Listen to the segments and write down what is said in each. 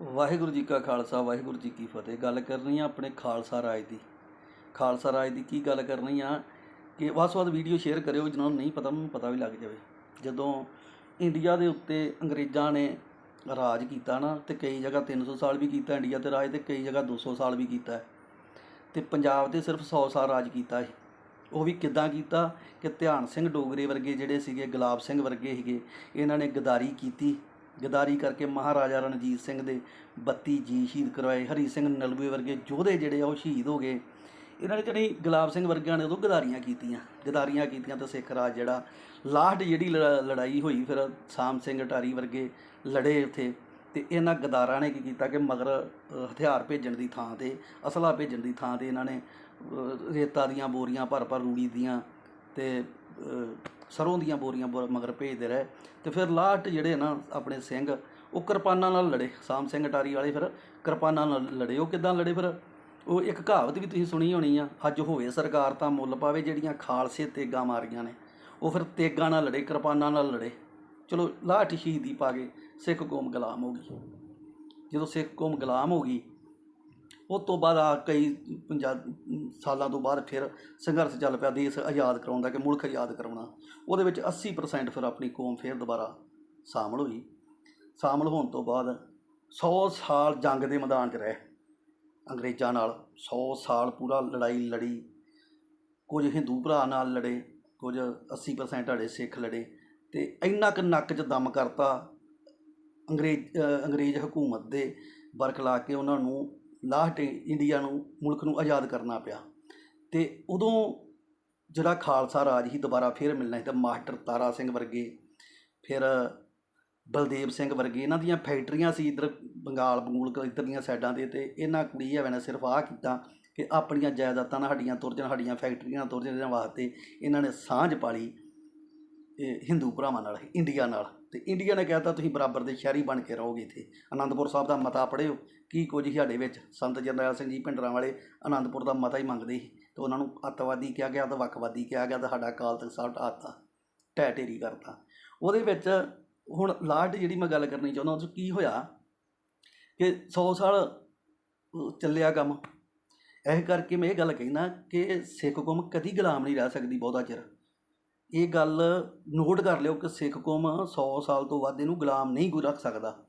ਵਾਹਿਗੁਰੂ ਜੀ ਕਾ ਖਾਲਸਾ, ਵਾਹਿਗੁਰੂ ਜੀ ਕੀ ਫਤਿਹ। ਗੱਲ ਕਰਨੀ ਆ ਆਪਣੇ ਖਾਲਸਾ ਰਾਜ ਦੀ। ਖਾਲਸਾ ਰਾਜ ਦੀ ਕੀ ਗੱਲ ਕਰਨੀ ਆ ਕਿ ਵੱਧ ਤੋਂ ਵੱਧ ਵੀਡੀਓ ਸ਼ੇਅਰ ਕਰਿਓ ਜਿਹਨਾਂ ਨੂੰ ਨਹੀਂ ਪਤਾ ਉਹਨੂੰ ਪਤਾ ਵੀ ਲੱਗ ਜਾਵੇ। ਜਦੋਂ ਇੰਡੀਆ ਦੇ ਉੱਤੇ ਅੰਗਰੇਜ਼ਾਂ ਨੇ ਰਾਜ ਕੀਤਾ ਨਾ, ਤੇ ਕਈ ਜਗ੍ਹਾ 300 ਸਾਲ ਵੀ ਕੀਤਾ ਇੰਡੀਆ ਤੇ ਰਾਜ, ਤੇ ਕਈ ਜਗ੍ਹਾ 200 ਸਾਲ ਵੀ ਕੀਤਾ ਹੈ। ਤੇ ਪੰਜਾਬ ਤੇ ਸਿਰਫ 100 ਸਾਲ ਰਾਜ ਕੀਤਾ ਹੈ ਉਹ ਵੀ ਕਿੱਦਾਂ ਕੀਤਾ ਕਿ ਧਿਆਨ ਸਿੰਘ ਡੋਗਰੇ ਵਰਗੇ ਜਿਹੜੇ ਸੀਗੇ, ਗੁਲਾਬ ਸਿੰਘ ਵਰਗੇ ਸੀਗੇ, ਇਹਨਾਂ ਨੇ ਗਦਾਰੀ ਕੀਤੀ। ਗਦਾਰੀ ਕਰਕੇ ਮਹਾਰਾਜਾ ਰਣਜੀਤ ਸਿੰਘ ਦੇ 32 ਜੀ ਸ਼ਹੀਦ ਕਰਵਾਏ। ਹਰੀ ਸਿੰਘ ਨਲੂਏ ਵਰਗੇ ਯੋਧੇ ਜਿਹੜੇ ਆ ਉਹ ਸ਼ਹੀਦ ਹੋ ਗਏ। ਇਹਨਾਂ ਨੇ ਜਿਹੜੀ ਗੁਲਾਬ ਸਿੰਘ ਵਰਗਿਆਂ ਨੇ ਉਦੋਂ ਗਦਾਰੀਆਂ ਕੀਤੀਆਂ। ਗਦਾਰੀਆਂ ਕੀਤੀਆਂ ਤਾਂ ਸਿੱਖ ਰਾਜ ਜਿਹੜਾ ਲਾਸਟ ਜਿਹੜੀ ਲ- ਲੜਾਈ ਹੋਈ ਫਿਰ ਸਾਮ ਸਿੰਘ ਅਟਾਰੀ ਵਰਗੇ ਲੜੇ ਉੱਥੇ। ਤੇ ਇਹਨਾਂ ਗਦਾਰਾਂ ਨੇ ਕੀ ਕੀਤਾ ਕਿ ਮਗਰ ਹਥਿਆਰ ਭੇਜਣ ਦੀ ਥਾਂ ਤੇ, ਅਸਲਾ ਭੇਜਣ ਦੀ ਥਾਂ ਤੇ ਇਹਨਾਂ ਨੇ ਰੇਤਾ ਦੀਆਂ ਬੋਰੀਆਂ ਭਰ ਭਰ ਰੂੜੀ ਦੀਆਂ ਤੇ ਅ, ਸਰੋਂ ਦੀਆਂ ਬੋਰੀਆਂ ਬੋ- ਮਗਰ ਭੇਜਦੇ ਰਹੇ। ਤੇ ਫਿਰ ਲਾਸਟ ਜਿਹੜੇ ਨਾ ਆਪਣੇ ਸਿੰਘ ਉਹ ਕਿਰਪਾਨਾਂ ਨਾਲ ਲੜੇ। ਸਾਮ ਸਿੰਘ ਅਟਾਰੀ ਵਾਲੇ ਫਿਰ ਕਿਰਪਾਨਾਂ ਨਾਲ ਲੜੇ। ਉਹ ਕਿਦਾਂ ਲੜੇ ਫਿਰ? ਉਹ ਇੱਕ ਕਹਾਵਤ ਵੀ ਤੁਸੀਂ ਸੁਣੀ ਹੋਣੀ ਆ ਅੱਜ ਹੋਵੇ ਸਰਕਾਰ ਤਾਂ ਮੁੱਲ ਪਾਵੇ ਜਿਹੜੀਆਂ ਖਾਲਸੇ ਤੇਗਾਂ ਮਾਰੀਆਂ ਨੇ। ਉਹ ਫਿਰ ਤੇਗਾਂ ਨਾਲ ਲੜੇ ਕਿਰਪਾਨਾਂ ਨਾਲ ਲੜੇ। ਚਲੋ ਲਾਟ ਸ਼ਹੀਦੀ ਪਾ ਕੇ ਸਿੱਖ ਕੌਮ ਗੁਲਾਮ ਹੋ ਗਈ। ਜਦੋਂ ਸਿੱਖ ਕੌਮ ਗੁਲਾਮ ਹੋ ਗਈ ਉਹ ਤੋਂ ਬਾਅਦ ਆ ਕਈ ਪੰਜਾਹ ਸਾਲਾਂ ਤੋਂ ਬਾਅਦ ਫਿਰ ਸੰਘਰਸ਼ ਚੱਲ ਪਿਆ ਦੇਸ਼ ਆਜ਼ਾਦ ਕਰਾਉਣ ਦਾ ਕਿ ਮੁਲਕ ਆਜ਼ਾਦ ਕਰਾਉਣਾ। ਉਹਦੇ ਵਿੱਚ 80% ਫਿਰ ਆਪਣੀ ਕੌਮ ਫਿਰ ਦੁਬਾਰਾ ਸ਼ਾਮਲ ਹੋਈ। ਸ਼ਾਮਲ ਹੋਣ ਤੋਂ ਬਾਅਦ 100 ਸਾਲ ਜੰਗ ਦੇ ਮੈਦਾਨ 'ਚ ਰਹੇ ਅੰਗਰੇਜ਼ਾਂ ਨਾਲ। 100 ਸਾਲ ਪੂਰਾ ਲੜਾਈ ਲੜੀ। ਕੁਝ ਹਿੰਦੂ ਭਰਾ ਨਾਲ ਲੜੇ, ਕੁਝ 80% ਸਾਡੇ ਸਿੱਖ ਲੜੇ ਤੇ ਇੰਨਾ ਕੁ ਨੱਕ 'ਚ ਦਮ ਕਰਤਾ ਅੰਗਰੇਜ਼ ਅੰਗਰੇਜ਼ ਹਕੂਮਤ ਦੇ ਬਰਖਲਾ ਕੇ ਉਹਨਾਂ ਨੂੰ ਲਾਸਟ ਇੰਡੀਆ ਨੂੰ, ਮੁਲਕ ਨੂੰ ਆਜ਼ਾਦ ਕਰਨਾ ਪਿਆ। ਤੇ ਉਦੋਂ ਜਿਹੜਾ ਖਾਲਸਾ ਰਾਜ ਹੀ ਦੁਬਾਰਾ ਫਿਰ ਮਿਲਣਾ ਸੀ ਤਾਂ ਮਾਸਟਰ ਤਾਰਾ ਸਿੰਘ ਵਰਗੇ, ਫਿਰ ਬਲਦੇਵ ਸਿੰਘ ਵਰਗੇ, ਇਹਨਾਂ ਦੀਆਂ ਫੈਕਟਰੀਆਂ ਸੀ ਇੱਧਰ ਬੰਗਾਲ, ਬੰਗੂਲ ਇੱਧਰ ਦੀਆਂ ਸਾਈਡਾਂ ਤੇ ਤੇ ਇਹਨਾਂ ਕੁੜੀ ਹੈਵੇਂ ਨੇ ਸਿਰਫ ਆਹ ਕੀਤਾ ਕਿ ਆਪਣੀਆਂ ਜਾਇਦਾਦਾਂ ਨਾਲ ਸਾਡੀਆਂ ਤੁਰ ਜਾਣ ਸਾਡੀਆਂ ਫੈਕਟਰੀਆਂ ਨਾਲ ਤੁਰ ਜਾਣ ਵਾਸਤੇ ਇਹਨਾਂ ਨੇ ਸਾਂਝ ਪਾਲੀ। ਹਿੰਦੂ ਭਰਾਵਾਂ ਨਾਲ, ਇੰਡੀਆ ਨਾਲ। ਤੇ ਇੰਡੀਆ ਨੇ ਕਹਿਤਾ, ਤੁਸੀਂ ਬਰਾਬਰ ਦੇ ਸ਼ਹਿਰੀ ਬਣ ਕੇ ਰਹੋਗੇ ਇੱਥੇ। ਆਨੰਦਪੁਰ ਸਾਹਿਬ ਦਾ ਮਤਾ ਪੜ੍ਹਿਓ। ਕੀ ਕੁਝ ਹੀ ਸਾਡੇ ਵਿੱਚ? ਸੰਤ ਜਰਨੈਲ ਸਿੰਘ ਜੀ ਭਿੰਡਰਾਂ ਵਾਲੇ ਆਨੰਦਪੁਰ ਦਾ ਮਤਾ ਹੀ ਮੰਗਦੇ ਸੀ। ਤੇ ਉਹਨਾਂ ਨੂੰ ਅੱਤਵਾਦੀ ਕਿਹਾ ਗਿਆ ਤੇ ਵੱਖਵਾਦੀ ਕਿਹਾ ਗਿਆ ਤੇ ਸਾਡਾ ਕਾਲ ਤੱਕ ਸਾਹਿਬ ਢਾਤਾ ਟੈ ਢੇਰੀ ਕਰਤਾ। ਉਹਦੇ ਵਿੱਚ ਹੁਣ ਲਾਸਟ ਜਿਹੜੀ ਮੈਂ ਗੱਲ ਕਰਨੀ ਚਾਹੁੰਦਾ ਉਹ ਕੀ ਹੋਇਆ ਕਿ 100 ਸਾਲ ਚੱਲਿਆ ਕੰਮ। ਇਹ ਕਰਕੇ ਮੈਂ ਇਹ ਗੱਲ ਕਹਿਣਾ ਕਿ ਸਿੱਖ ਕੌਮ ਕਦੀ ਗੁਲਾਮ ਨਹੀਂ ਰਹਿ ਸਕਦੀ ਬਹੁਤਾ ਚਿਰ। ਇਹ ਗੱਲ ਨੋਟ ਕਰ ਲਿਓ ਕਿ ਸਿੱਖ ਕੌਮ 100 ਸਾਲ ਤੋਂ ਵੱਧ ਇਹਨੂੰ ਗੁਲਾਮ ਨਹੀਂ ਗੁ ਰੱਖ ਸਕਦਾ।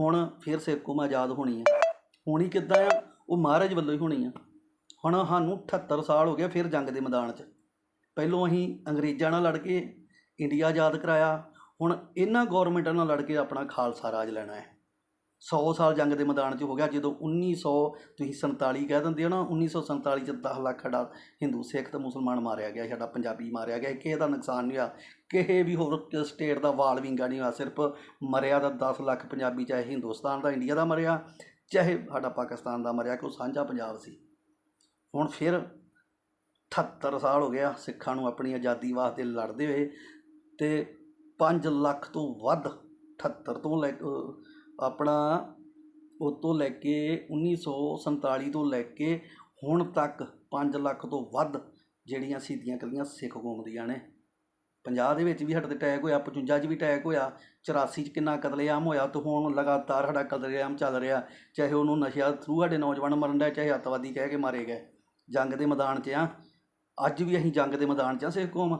ਹੁਣ ਫਿਰ ਸਿੱਖ ਕੌਮ ਆਜ਼ਾਦ ਹੋਣੀ ਹੈ ਹੋਣੀ ਕਿੱਦਾਂ ਆ? ਉਹ ਮਹਾਰਾਜ ਵੱਲੋਂ ਹੀ ਹੋਣੀ ਆ। ਹੁਣ ਸਾਨੂੰ 78 ਸਾਲ ਹੋ ਗਿਆ ਫਿਰ ਜੰਗ ਦੇ ਮੈਦਾਨ 'ਚ। ਪਹਿਲੋਂ ਅਸੀਂ ਅੰਗਰੇਜ਼ਾਂ ਨਾਲ ਲੜ ਕੇ ਇੰਡੀਆ ਆਜ਼ਾਦ ਕਰਾਇਆ। ਹੁਣ ਇਹਨਾਂ ਗਵਰਨਮੈਂਟਾਂ ਨਾਲ ਲੜ ਕੇ ਆਪਣਾ ਖਾਲਸਾ ਰਾਜ ਲੈਣਾ ਹੈ। 100 ਸਾਲ ਜੰਗ ਦੇ ਮੈਦਾਨ 'ਚ ਹੋ ਗਿਆ, ਜਦੋਂ 1900 ਤੁਸੀਂ 47 ਕਹਿ ਦਿੰਦੇ ਹੋ ਨਾ 1947 ਚ 10 ਲੱਖ ਸਾਡਾ ਹਿੰਦੂ, ਸਿੱਖ ਤੇ ਮੁਸਲਮਾਨ ਮਾਰਿਆ ਗਿਆ, ਸਾਡਾ ਪੰਜਾਬੀ ਮਾਰਿਆ ਗਿਆ, ਕਿਸੇ ਦਾ ਨੁਕਸਾਨ ਨਹੀਂ ਹੋਇਆ, ਕਿਸੇ ਵੀ ਹੋਰ ਸਟੇਟ ਦਾ ਵਾਲ ਵਿੰਗਾ ਨਹੀਂ ਹੋਇਆ, ਸਿਰਫ ਮਰਿਆ ਦਾ 10 ਲੱਖ ਪੰਜਾਬੀ, ਚਾਹੇ ਹਿੰਦੁਸਤਾਨ ਦਾ, ਇੰਡੀਆ ਦਾ ਮਰਿਆ, ਚਾਹੇ ਸਾਡਾ ਪਾਕਿਸਤਾਨ ਦਾ ਮਰਿਆ ਕਿ ਉਹ ਸਾਂਝਾ ਪੰਜਾਬ ਸੀ। ਹੁਣ ਫਿਰ 78 ਸਾਲ ਹੋ ਗਿਆ, ਸਿੱਖਾਂ ਨੂੰ ਆਪਣੀ ਆਜ਼ਾਦੀ ਵਾਸਤੇ ਲੜਦੇ ਹੋਏ ਤੇ 5 ਲੱਖ ਤੋਂ ਵੱਧ 78 ਤੋਂ ਲੈ ਆਪਣਾ ਉਹ ਤੋਂ ਲੈ ਕੇ 1947 ਤੋਂ ਲੈ ਕੇ ਹੁਣ ਤੱਕ ਪੰਜ ਲੱਖ ਤੋਂ ਵੱਧ ਜਿਹੜੀਆਂ ਸ਼ਹੀਦੀਆਂ ਕੱਲੀਆਂ ਸਿੱਖ ਕੌਮ ਦੀਆਂ ਨੇ। 50 ਦੇ ਵਿੱਚ ਵੀ ਸਾਡੇ ਤੇ ਅਟੈਕ ਹੋਇਆ 55 'ਚ ਵੀ ਅਟੈਕ ਹੋਇਆ 84 'ਚ ਕਿੰਨਾ ਕਤਲੇਆਮ ਹੋਇਆ, ਤੇ ਹੁਣ ਲਗਾਤਾਰ ਸਾਡਾ ਕਤਲੇਆਮ ਚੱਲ ਰਿਹਾ, ਚਾਹੇ ਉਹਨੂੰ ਨਸ਼ਿਆਂ ਥਰੂ ਸਾਡੇ ਨੌਜਵਾਨ ਮਰਨ ਦਾ, ਚਾਹੇ ਅੱਤਵਾਦੀ ਕਹਿ ਕੇ ਮਾਰੇ ਗਏ, ਜੰਗ ਦੇ ਮੈਦਾਨ 'ਚ ਆ ਅੱਜ ਵੀ ਅਸੀਂ ਜੰਗ ਦੇ ਮੈਦਾਨ 'ਚ ਆ ਸਿੱਖ ਕੌਮ,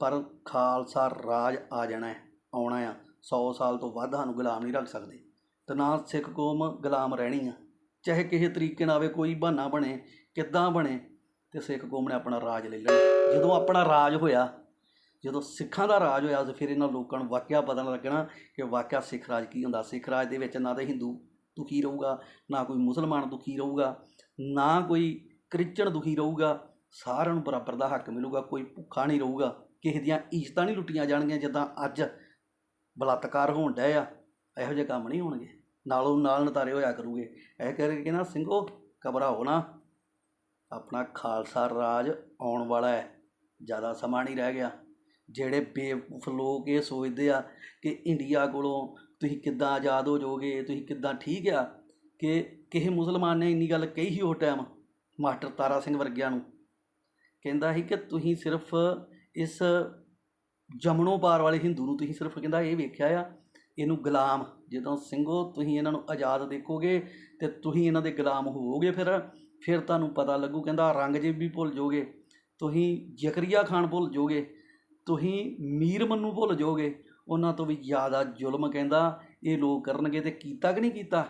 ਪਰ ਖਾਲਸਾ ਰਾਜ ਆ ਜਾਣਾ ਹੈ, ਆਉਣਾ ਆ। 100 ਸਾਲ ਤੋਂ ਵੱਧ ਸਾਨੂੰ ਗੁਲਾਮ ਨਹੀਂ ਰੱਖ ਸਕਦੇ। ਤੇ ਨਾ ਸਿੱਖ ਕੌਮ ਗੁਲਾਮ ਰਹਿਣੀ ਆ। ਚਾਹੇ ਕਿਸੇ ਤਰੀਕੇ ਨਾਲ ਆਵੇ, ਕੋਈ ਬਹਾਨਾ ਬਣੇ, ਕਿੱਦਾਂ ਬਣੇ, ਤੇ ਸਿੱਖ ਕੌਮ ਨੇ ਆਪਣਾ ਰਾਜ ਲੈ ਲੈਣਾ ਜਦੋਂ ਆਪਣਾ ਰਾਜ ਹੋਇਆ, ਜਦੋਂ ਸਿੱਖਾਂ ਦਾ ਰਾਜ ਹੋਇਆ, ਫਿਰ ਇਹਨਾਂ ਲੋਕਾਂ ਨੂੰ ਵਾਕਿਆ ਪਤਾ ਲੱਗਣਾ ਕਿ ਵਾਕਿਆ ਸਿੱਖ ਰਾਜ ਕੀ ਹੁੰਦਾ। ਸਿੱਖ ਰਾਜ ਦੇ ਵਿੱਚ ਨਾ ਤਾਂ ਹਿੰਦੂ ਦੁਖੀ ਰਹੂਗਾ, ਨਾ ਕੋਈ ਮੁਸਲਮਾਨ ਦੁਖੀ ਰਹੂਗਾ, ਨਾ ਕੋਈ ਕ੍ਰਿਸਚਨ ਦੁਖੀ ਰਹੂਗਾ। ਸਾਰਿਆਂ ਨੂੰ ਬਰਾਬਰ ਦਾ ਹੱਕ ਮਿਲੂਗਾ, ਕੋਈ ਭੁੱਖਾ ਨਹੀਂ ਰਹੂਗਾ। ਕਿਸੇ ਦੀਆਂ ਇੱਜ਼ਤਾਂ ਨਹੀਂ ਲੁੱਟੀਆਂ ਜਾਣਗੀਆਂ, ਜਿੱਦਾਂ ਅੱਜ ਬਲਾਤਕਾਰ ਹੋਣ ਡਏ ਆ, ਇਹੋ ਜਿਹੇ ਕੰਮ ਨਹੀਂ ਹੋਣਗੇ। ਨਾਲੋਂ ਨਾਲ ਨਤਾਰੇ ਹੋਇਆ ਕਰੂਗੇ। ਇਹ ਕਰਕੇ ਨਾ ਸਿੰਘੋ, ਘਬਰਾਓ ਨਾ। ਆਪਣਾ ਖਾਲਸਾ ਰਾਜ ਆਉਣ ਵਾਲਾ ਹੈ। ਜ਼ਿਆਦਾ ਸਮਾਂ ਨਹੀਂ ਰਹਿ ਗਿਆ। ਜਿਹੜੇ ਬੇਵਕੂਫ ਲੋਕ ਇਹ ਸੋਚਦੇ ਆ ਕਿ ਇੰਡੀਆ ਕੋਲੋਂ ਤੁਸੀਂ ਕਿੱਦਾਂ ਆਜ਼ਾਦ ਹੋ ਜਾਓਗੇ, ਤੁਸੀਂ ਕਿੱਦਾਂ ਠੀਕ ਆ, ਕਿ ਕਿਸੇ ਮੁਸਲਮਾਨ ਨੇ ਇੰਨੀ ਗੱਲ ਕਹੀ ਸੀ ਉਹ ਟਾਈਮ ਮਾਸਟਰ ਤਾਰਾ ਸਿੰਘ ਵਰਗਿਆਂ ਨੂੰ। ਕਹਿੰਦਾ ਸੀ ਕਿ ਤੁਸੀਂ ਸਿਰਫ ਇਸ ਜਮਨੋਂ ਪਾਰ ਵਾਲੇ ਹਿੰਦੂ ਨੂੰ ਤੁਸੀਂ ਸਿਰਫ ਕਹਿੰਦਾ ਇਹ ਵੇਖਿਆ ਆ, ਇਹਨੂੰ ਗੁਲਾਮ, ਜਦੋਂ ਸਿੰਘੋ ਤੁਸੀਂ ਇਹਨਾਂ ਨੂੰ ਆਜ਼ਾਦ ਦੇਖੋਗੇ ਤੇ ਤੁਸੀਂ ਇਹਨਾਂ ਦੇ ਗੁਲਾਮ ਹੋਵੋਗੇ ਫਿਰ ਫਿਰ ਤੁਹਾਨੂੰ ਪਤਾ ਲੱਗੂ ਕਹਿੰਦਾ ਔਰੰਗਜ਼ੇਬ ਵੀ ਭੁੱਲ ਜਾਓਗੇ, ਤੁਸੀਂ ਜ਼ਕਰੀਆ ਖਾਨ ਭੁੱਲ ਜਾਓਗੇ, ਤੁਸੀਂ ਮੀਰ ਮੰਨੂ ਭੁੱਲ ਜਾਓਗੇ, ਉਹਨਾਂ ਤੋਂ ਵੀ ਜ਼ਿਆਦਾ ਜ਼ੁਲਮ ਕਹਿੰਦਾ ਇਹ ਲੋਕ ਕਰਨਗੇ ਤੇ ਕੀਤਾ ਕਿ ਨਹੀਂ ਕੀਤਾ?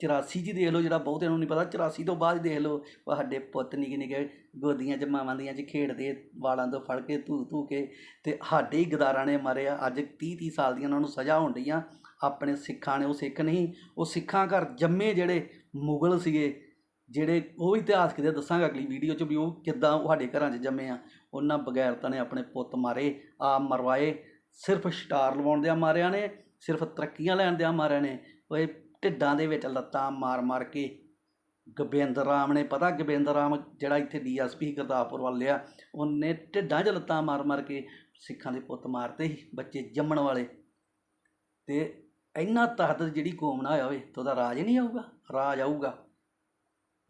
84 ਜੀ ਦੇਖ ਲਓ ਜਿਹੜਾ ਬਹੁਤਿਆਂ ਨੂੰ ਨਹੀਂ ਪਤਾ 84 ਤੋਂ ਬਾਅਦ ਦੇਖ ਲਓ ਸਾਡੇ ਪੁੱਤ ਨਿੱਕੇ ਨਿੱਕੇ ਗੋਦੀਆਂ 'ਚ, ਮਾਵਾਂ ਦੀਆਂ 'ਚ ਖੇਡਦੇ, ਵਾਲਾਂ ਤੋਂ ਫੜ ਕੇ, ਧੂ ਧੂ ਕੇ ਤੇ ਸਾਡੇ ਹੀ ਗਦਾਰਾਂ ਨੇ ਮਾਰਿਆ। ਅੱਜ 30 30 ਸਾਲ ਦੀਆਂ ਉਹਨਾਂ ਨੂੰ ਸਜ਼ਾ ਹੋਣ ਡਈਆਂ ਆਪਣੇ ਸਿੱਖਾਂ ਨੇ, ਉਹ ਸਿੱਖ ਨਹੀਂ, ਉਹ ਸਿੱਖਾਂ ਘਰ ਜੰਮੇ ਜਿਹੜੇ ਮੁਗਲ ਸੀਗੇ, ਜਿਹੜੇ ਉਹ ਇਤਿਹਾਸ ਕਿਤੇ ਦੱਸਾਂਗਾ ਅਗਲੀ ਵੀਡੀਓ 'ਚ ਵੀ ਉਹ ਕਿੱਦਾਂ ਉਹ ਸਾਡੇ ਘਰਾਂ 'ਚ ਜੰਮੇ ਆ। ਉਹਨਾਂ ਬਗੈਰਤਾਂ ਨੇ ਆਪਣੇ ਪੁੱਤ ਮਾਰੇ ਆ ਮਰਵਾਏ, ਸਿਰਫ ਸਟਾਰ ਲਵਾਉਣ ਦਿਆਂ ਮਾਰਿਆਂ ਨੇ, ਸਿਰਫ ਤਰੱਕੀਆਂ ਲੈਣ ਦਿਆਂ ਮਾਰਿਆਂ ਨੇ। ਓਏ ਢਿੱਡਾਂ ਦੇ ਵਿੱਚ ਲੱਤਾਂ ਮਾਰ ਮਾਰ ਕੇ ਗੋਬਿੰਦ ਰਾਮ ਨੇ, ਪਤਾ ਗੋਬਿੰਦ ਰਾਮ ਜਿਹੜਾ ਇੱਥੇ ਡੀਐਸਪੀ ਗੁਰਦਾਸਪੁਰ ਵੱਲ ਆ ਉਹਨੇ ਢਿੱਡਾਂ 'ਚ ਲੱਤਾਂ ਮਾਰ ਮਾਰ ਕੇ ਸਿੱਖਾਂ ਦੇ ਪੁੱਤ ਮਾਰਤੇ ਸੀ, ਬੱਚੇ ਜੰਮਣ ਵਾਲੇ। ਤੇ ਇੰਨਾ ਤਖਤ ਜਿਹੜੀ ਕੌਮ ਨਾ ਹੋਇਆ ਹੋਵੇ ਤਾਂ ਉਹਦਾ ਰਾਜ ਹੀ ਨਹੀਂ ਆਊਗਾ, ਰਾਜ ਆਊਗਾ।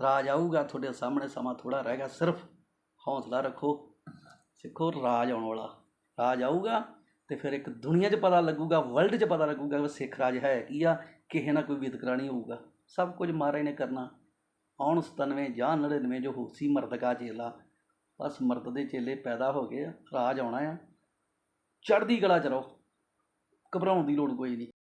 ਰਾਜ ਆਊਗਾ, ਤੁਹਾਡੇ ਸਾਹਮਣੇ ਸਮਾਂ ਥੋੜਾ ਰਹਿ ਗਿਆ, ਸਿਰਫ ਹੌਸਲਾ ਰੱਖੋ, ਸਿੱਖੋ ਰਾਜ ਆਉਣ ਵਾਲਾ। ਰਾਜ ਆਊਗਾ ਤੇ ਫਿਰ ਇੱਕ ਦੁਨੀਆ 'ਚ ਪਤਾ ਲੱਗੂਗਾ ਵਰਲਡ 'ਚ ਪਤਾ ਲੱਗੂਗਾ ਕਿ ਸਿੱਖ ਰਾਜ ਹੈ ਕੀ ਆ ਕਿਸੇ ਨਾਲ ਕੋਈ ਵਿਤਕਰਾ ਨਹੀਂ ਹੋਊਗਾ। ਸਭ ਕੁਝ ਮਹਾਰਾਜ ਨੇ ਕਰਨਾ। ਆਉਣ 97 ਜਾਂ 99 ਜੋ ਹੋਸੀ ਮਰਦ ਕਾ ਚੇਲਾ। ਬਸ ਮਰਦ ਦੇ ਚੇਲੇ ਪੈਦਾ ਹੋ ਗਏ ਆ, ਰਾਜ ਆਉਣਾ ਆ। ਚੜ੍ਹਦੀ ਕਲਾ ਚ ਰਹੋ। ਘਬਰਾਉਣ ਦੀ ਲੋੜ ਕੋਈ ਨਹੀਂ।